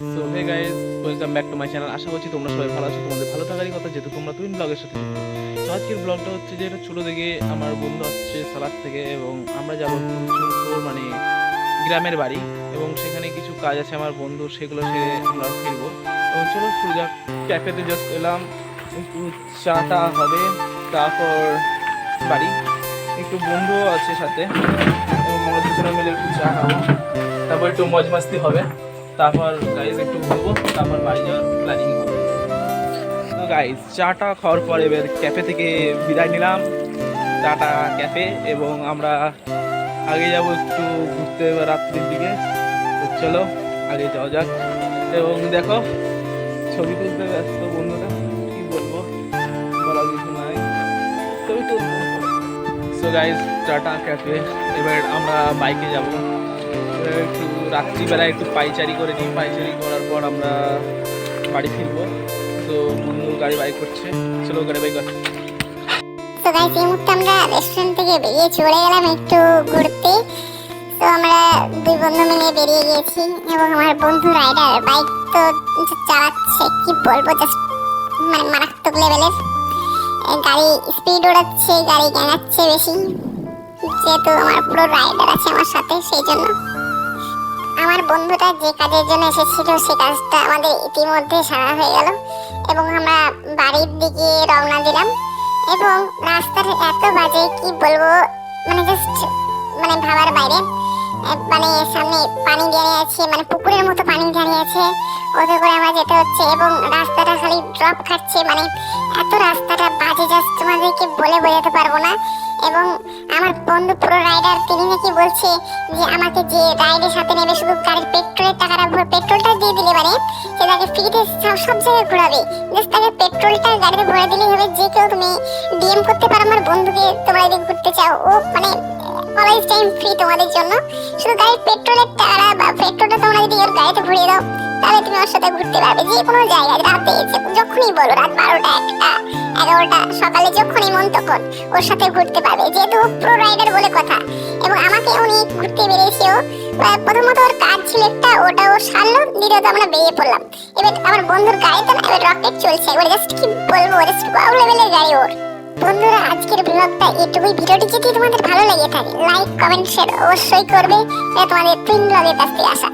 So hey guys welcome back to my channel আশা করছি তোমরা সবাই ভালো আছো, তোমাদের ভালো থাকারই কথা, যেহেতু তোমরা তুই ব্লগের সাথে তো আজকের ব্লগটা হচ্ছে যে এটা ছোটো থেকে আমার বন্ধু আসছে সালাদ থেকে এবং আমরা যাব মানে গ্রামের বাড়ি এবং সেখানে কিছু কাজ আছে আমার বন্ধু, সেগুলো সে আমরা ফিরবো। এবং চলো সুজা ক্যাফেতে জাস্ট এলাম, একটু চাটা হবে, তারপর বাড়ি। একটু বন্ধুও আছে সাথে, এবং আমরা দুজনে মিলে একটু চা খাব। তারপর একটু মজ মাস্তি হবে। তারপর গাইজ একটু ঘুরবো, তারপর বাড়ি যাওয়ার প্ল্যানিং হবে তো গাইজ চাটা খাওয়ার পর এবার ক্যাফে থেকে বিদায় নিলাম। টাটা ক্যাফে এবং আমরা আগে যাব একটু ঘুরতে রাত্রির দিকে। চলো, আগে যাওয়া যাক। এবং দেখো, ছবি তুলতে ব্যস্ত বন্ধুরা, কি বলব? বলার কিছু নাই। ছবি তুলতে সো গাইজ টাটা ক্যাফে এবার আমরা বাইকে যাব। একটু রাত্রিবেলায় একটু পাইচারি করে নিই। পাইচারি করার পর আমরা বাড়ি ফিরবো। তো বন্ধু গাড়ি বাইক করছে। চলো গাড়ি বাইক করছে তো গাইস এই মুহূর্তে আমরা রেস্টুরেন্ট থেকে বেরিয়ে চলে গেলাম একটু ঘুরতে। তো আমরা দুই বন্ধু মিলে বেরিয়ে গিয়েছি এবং আমার বন্ধু রাইডার বাইক তো চালাচ্ছে। কি বলব? জাস্ট মানে মারাত্মক লেভেলের গাড়ি স্পিড ওড়াচ্ছে, গাড়ি গ্যাঙাচ্ছে বেশি। যেহেতু আমার পুরো রাইডার আছে আমার সাথে, সেই জন্য। আমার বন্ধুটা যে কাজের জন্য এসেছিল, সে কাজটা আমাদের ইতিমধ্যে সারা হয়ে গেল। এবং আমরা বাড়ির দিকে রওনা দিলাম। এবং রাস্তার এত বাজে, কি বলব মানে জাস্ট মানে ভাবার বাইরে। মানে সামনে পানি দাঁড়িয়ে আছে মানে পুকুরের মতো পানি দাঁড়িয়ে আছে। ওতে করে আমার যেতে হচ্ছে এবং রাস্তাটা খালি ড্রপ খাচ্ছে মানে এত রাস্তাটা বাজে জাস্ট তোমাদেরকে বলে বোঝাতে না এবং আমার বন্ধু পুরো রাইডার তিনি নাকি বলছে যে আমাকে যে রাইডের সাথে নেবে, শুধু গাড়ির পেট্রোলের টাকাটা পেট্রোলটা দিয়ে দিলে মানে সে তাকে ফ্রিতে সব জায়গায় ঘোরাবে। জাস্ট তাকে পেট্রোলটা গাড়িতে ভরে দিলেই হবে যে কেউ তুমি ডিএম করতে পারো, আমার বন্ধুকে তোমরা যদি ঘুরতে চাও। ও মানে অলওয়েজ টাইম ফ্রি তোমাদের জন্য। শুধু গাড়ির পেট্রোলের টাকা বা পেট্রোলটা তোমরা যদি ওর গাড়িতে ভরিয়ে দাও, তাহলে তুমি ওর সাথে ঘুরতে পারবে। যে কোনো জায়গায় রাতে যখনই বলো, রাত বারোটা, একটা। এগারোটা সকালে যখনই মন তখন ওর সাথে ঘুরতে পারবে। যেহেতু প্রো রাইডার বলে কথা এবং আমাকে উনি ঘুরতে বেরিয়েছে ও আহ, প্রথমত ওর কাজ ছিল একটা ওটা ও সারলো দ্বিতীয়ত আমরা বেরিয়ে পড়লাম। এবার আমার বন্ধুর গাড়িতে না এবার রকেট চলছে এবার জাস্ট কি বলব জাস্ট ওয়াও লেভেলের গাড়ি ওর। বন্ধুরা আজকের ব্লগটা এটুকুই ভিডিওটি যদি তোমাদের ভালো লেগে থাকে লাইক কমেন্ট শেয়ার অবশ্যই করবে তোমাদের টুইন ব্লগের কাছ থেকে আসা।